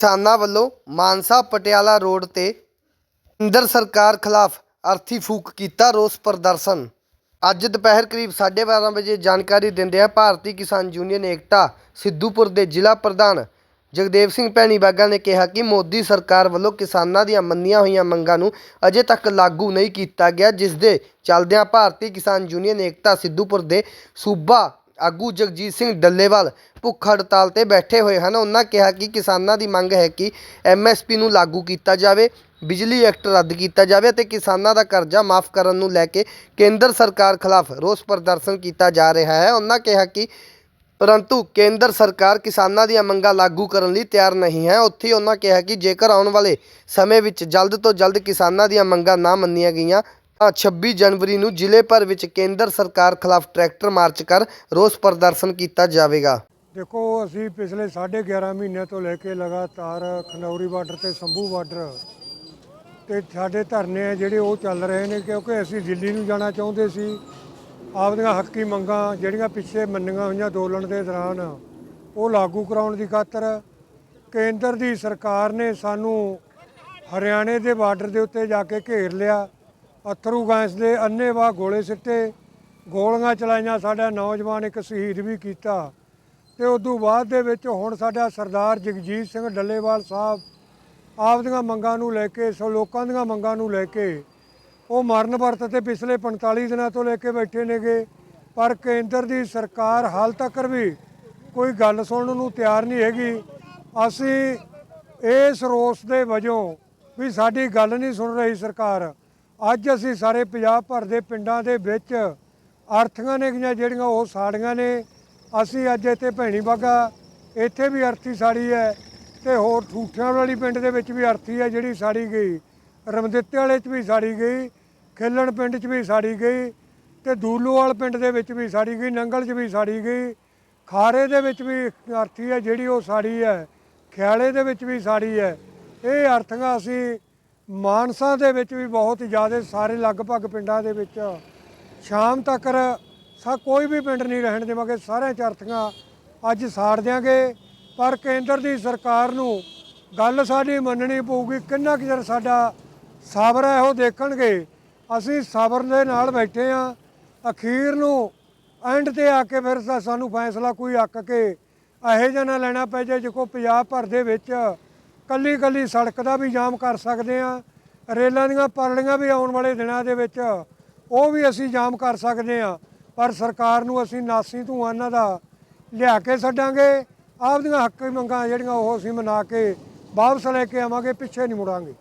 ਕਿਸਾਨਾਂ ਵੱਲੋਂ ਮਾਨਸਾ ਪਟਿਆਲਾ ਰੋਡ ਤੇ ਕੇਂਦਰ ਸਰਕਾਰ ਖਿਲਾਫ ਅਰਥੀ ਫੂਕ ਕੀਤਾ ਰੋਸ ਪ੍ਰਦਰਸ਼ਨ। ਅੱਜ ਦੁਪਹਿਰ ਕਰੀਬ 12:30 ਵਜੇ ਜਾਣਕਾਰੀ ਦਿੰਦਿਆਂ ਭਾਰਤੀ ਕਿਸਾਨ ਯੂਨੀਅਨ ਏਕਤਾ ਸਿੱਧੂਪੁਰ ਦੇ ਜ਼ਿਲ੍ਹਾ ਪ੍ਰਧਾਨ ਜਗਦੇਵ ਸਿੰਘ ਭੈਣੀ ਬਾਗਾ ਨੇ ਕਿਹਾ ਕਿ ਮੋਦੀ ਸਰਕਾਰ ਵੱਲੋਂ ਕਿਸਾਨਾਂ ਦੀਆਂ ਮੰਨੀਆਂ ਹੋਈਆਂ ਮੰਗਾਂ ਨੂੰ ਅਜੇ ਤੱਕ ਲਾਗੂ ਨਹੀਂ ਕੀਤਾ ਗਿਆ, ਜਿਸ ਦੇ ਚੱਲਦਿਆਂ ਭਾਰਤੀ ਕਿਸਾਨ ਯੂਨੀਅਨ ਏਕਤਾ ਸਿੱਧੂਪੁਰ ਦੇ ਸੂਬਾ ਆਗੂ ਜਗਜੀਤ ਸਿੰਘ ਡੱਲੇਵਾਲ ਭੁੱਖ ਹੜਤਾਲ ਤੇ ਬੈਠੇ ਹੋਏ ਹਨ। ਉਹਨਾਂ ਕਿਹਾ ਕਿ ਕਿਸਾਨਾਂ ਦੀ ਮੰਗ ਹੈ ਕਿ ਐਮਐਸਪੀ ਨੂੰ ਲਾਗੂ ਕੀਤਾ ਜਾਵੇ, ਬਿਜਲੀ ਐਕਟ ਰੱਦ ਕੀਤਾ ਜਾਵੇ ਅਤੇ ਕਿਸਾਨਾਂ ਦਾ ਕਰਜ਼ਾ ਮਾਫ ਕਰਨ ਨੂੰ ਲੈ ਕੇ ਕੇਂਦਰ ਸਰਕਾਰ ਖਿਲਾਫ ਰੋਸ ਪ੍ਰਦਰਸ਼ਨ ਕੀਤਾ ਜਾ ਰਿਹਾ ਹੈ। ਉਹਨਾਂ ਕਿਹਾ ਕਿ ਪਰੰਤੂ ਕੇਂਦਰ ਸਰਕਾਰ ਕਿਸਾਨਾਂ ਦੀਆਂ ਮੰਗਾਂ ਲਾਗੂ ਕਰਨ ਲਈ ਤਿਆਰ ਨਹੀਂ ਹੈ। ਉੱਥੇ ਹੀ ਉਹਨਾਂ ਕਿਹਾ ਕਿ ਜੇਕਰ ਆਉਣ ਵਾਲੇ ਸਮੇਂ ਵਿੱਚ ਜਲਦ ਤੋਂ ਜਲਦ ਕਿਸਾਨਾਂ ਦੀਆਂ ਮੰਗਾਂ ਨਾ ਮੰਨੀਆਂ ਗਈਆਂ 26 ਜਨਵਰੀ ਨੂੰ ਜ਼ਿਲ੍ਹੇ ਭਰ ਵਿੱਚ ਕੇਂਦਰ ਸਰਕਾਰ ਖਿਲਾਫ ਟਰੈਕਟਰ ਮਾਰਚ ਕਰ ਰੋਸ ਪ੍ਰਦਰਸ਼ਨ ਕੀਤਾ ਜਾਵੇਗਾ। ਦੇਖੋ, ਅਸੀਂ ਪਿਛਲੇ 11.5 ਮਹੀਨਿਆਂ ਤੋਂ ਲੈ ਕੇ ਲਗਾਤਾਰ ਖਨੌਰੀ ਬਾਰਡਰ ਤੇ ਸੰਭੂ ਬਾਰਡਰ ਤੇ ਸਾਡੇ ਧਰਨੇ ਆ ਜਿਹੜੇ ਉਹ ਚੱਲ ਰਹੇ ਨੇ, ਕਿਉਂਕਿ ਅਸੀਂ ਦਿੱਲੀ ਨੂੰ ਜਾਣਾ ਚਾਹੁੰਦੇ ਸੀ। ਆਪਦੀਆਂ ਹੱਕੀ ਮੰਗਾਂ ਜਿਹੜੀਆਂ ਪਿੱਛੇ ਮੰਨੀਆਂ ਹੋਈਆਂ ਅੰਦੋਲਨ ਦੇ ਦੌਰਾਨ, ਉਹ ਲਾਗੂ ਕਰਾਉਣ ਦੀ ਖਾਤਰ ਕੇਂਦਰ ਦੀ ਸਰਕਾਰ ਨੇ ਸਾਨੂੰ ਹਰਿਆਣੇ ਦੇ ਬਾਰਡਰ ਦੇ ਉੱਤੇ ਜਾ ਕੇ ਘੇਰ ਲਿਆ। ਅਥਰੂ ਗੈਸ ਦੇ ਅੰਨੇਵਾਹ ਗੋਲੇ ਸਿੱਟੇ। ਗੋਲੀਆਂ ਚਲਾਈਆਂ, ਸਾਡਾ ਨੌਜਵਾਨ ਇੱਕ ਸ਼ਹੀਦ ਵੀ ਕੀਤਾ। ਤੇ ਤੋਂ ਬਾਅਦ ਦੇ ਵਿੱਚ ਹੁਣ ਸਾਡਾ ਸਰਦਾਰ ਜਗਜੀਤ ਸਿੰਘ ਡੱਲੇਵਾਲ ਸਾਹਿਬ ਆਪਦੀਆਂ ਮੰਗਾਂ ਨੂੰ ਲੈ ਕੇ, ਸੋ ਲੋਕਾਂ ਦੀਆਂ ਮੰਗਾਂ ਨੂੰ ਲੈ ਕੇ, ਉਹ ਮਰਨ ਵਰਤ ਤੇ ਪਿਛਲੇ 45 ਦਿਨਾਂ ਤੋਂ ਲੈ ਕੇ ਬੈਠੇ ਨੇਗੇ। ਪਰ ਕੇਂਦਰ ਦੀ ਸਰਕਾਰ ਹਾਲ ਤੱਕ ਵੀ ਕੋਈ ਗੱਲ ਸੁਣਨ ਨੂੰ ਤਿਆਰ ਨਹੀਂ ਹੈਗੀ। ਅਸੀਂ ਇਸ ਰੋਸ ਦੇ ਵਜੋਂ ਵੀ ਸਾਡੀ ਗੱਲ ਨਹੀਂ ਸੁਣ ਰਹੀ ਸਰਕਾਰ। ਅੱਜ ਅਸੀਂ ਸਾਰੇ ਪੰਜਾਬ ਭਰ ਦੇ ਪਿੰਡਾਂ ਦੇ ਵਿੱਚ ਆਰਥੀਆਂ ਨੇ ਜਿਹੜੀਆਂ ਉਹ ਸਾੜੀਆਂ ਨੇ। ਅਸੀਂ ਅੱਜ ਇੱਥੇ ਭੈਣੀ ਬਾਗਾ, ਇੱਥੇ ਵੀ ਅਰਥੀ ਸਾੜੀ ਹੈ ਤੇ ਹੋਰ ਠੂਠਿਆਂ ਵਾਲੀ ਪਿੰਡ ਦੇ ਵਿੱਚ ਵੀ ਅਰਥੀ ਹੈ ਜਿਹੜੀ ਸਾੜੀ ਗਈ। ਰਮਦਿੱਤੇ ਵਾਲੇ 'ਚ ਵੀ ਸਾੜੀ ਗਈ, ਖੇਲਣ ਪਿੰਡ 'ਚ ਵੀ ਸਾੜੀ ਗਈ ਤੇ ਦੂਲੋਵਾਲ ਪਿੰਡ ਦੇ ਵਿੱਚ ਵੀ ਸਾੜੀ ਗਈ, ਨੰਗਲ 'ਚ ਵੀ ਸਾੜੀ ਗਈ। ਖਾਰੇ ਦੇ ਵਿੱਚ ਵੀ ਅਰਥੀ ਹੈ ਜਿਹੜੀ ਉਹ ਸਾੜੀ ਹੈ, ਖਿਆਲੇ ਦੇ ਵਿੱਚ ਵੀ ਸਾੜੀ ਹੈ। ਇਹ ਅਰਥੀਆਂ ਅਸੀਂ ਮਾਨਸਾ ਦੇ ਵਿੱਚ ਵੀ ਬਹੁਤ ਜ਼ਿਆਦਾ ਸਾਰੇ ਲਗਭਗ ਪਿੰਡਾਂ ਦੇ ਵਿੱਚ ਸ਼ਾਮ ਤੱਕ ਸਾ ਕੋਈ ਵੀ ਪਿੰਡ ਨਹੀਂ ਰਹਿਣ ਦੇਵਾਂਗੇ, ਸਾਰਿਆਂ ਚਰਥੀਆਂ ਅੱਜ ਸਾੜ ਦਿਆਂਗੇ। ਪਰ ਕੇਂਦਰ ਦੀ ਸਰਕਾਰ ਨੂੰ ਗੱਲ ਸਾਡੀ ਮੰਨਣੀ ਪਊਗੀ, ਕਿੰਨਾ ਕੁ ਚਿਰ ਸਾਡਾ ਸਬਰ ਹੈ ਉਹ ਦੇਖਣਗੇ। ਅਸੀਂ ਸਬਰ ਦੇ ਨਾਲ ਬੈਠੇ ਆ, ਅਖੀਰ ਨੂੰ ਐਂਡ ਤੇ ਆ ਕੇ ਫਿਰ ਸਾਨੂੰ ਫੈਸਲਾ ਕੋਈ ਅੱਕ ਕੇ ਇਹੋ ਜਿਹਾ ਨਾ ਲੈਣਾ ਪੈ ਜਾਏ, ਜਿਕੋ ਪੰਜਾਬ ਭਰ ਦੇ ਵਿੱਚ ਕੱਲੀ ਕੱਲੀ ਸੜਕ ਦਾ ਵੀ ਜਾਮ ਕਰ ਸਕਦੇ ਆ ਰੇਲਾਂ ਦੀਆਂ ਪਰਲੀਆਂ ਵੀ ਆਉਣ ਵਾਲੇ ਦਿਨਾਂ ਦੇ ਵਿੱਚ ਉਹ ਵੀ ਅਸੀਂ ਜਾਮ ਕਰ ਸਕਦੇ ਆ ਪਰ ਸਰਕਾਰ ਨੂੰ ਅਸੀਂ ਨਾਸੀ ਧੂਆਂ ਦਾ ਲਿਆ ਕੇ ਛੱਡਾਂਗੇ। ਆਪਦੀਆਂ ਹੱਕੀ ਮੰਗਾਂ ਜਿਹੜੀਆਂ ਉਹ ਅਸੀਂ ਮਨਾ ਕੇ ਵਾਪਸ ਲੈ ਕੇ ਆਵਾਂਗੇ, ਪਿੱਛੇ ਨਹੀਂ ਮੁੜਾਂਗੇ।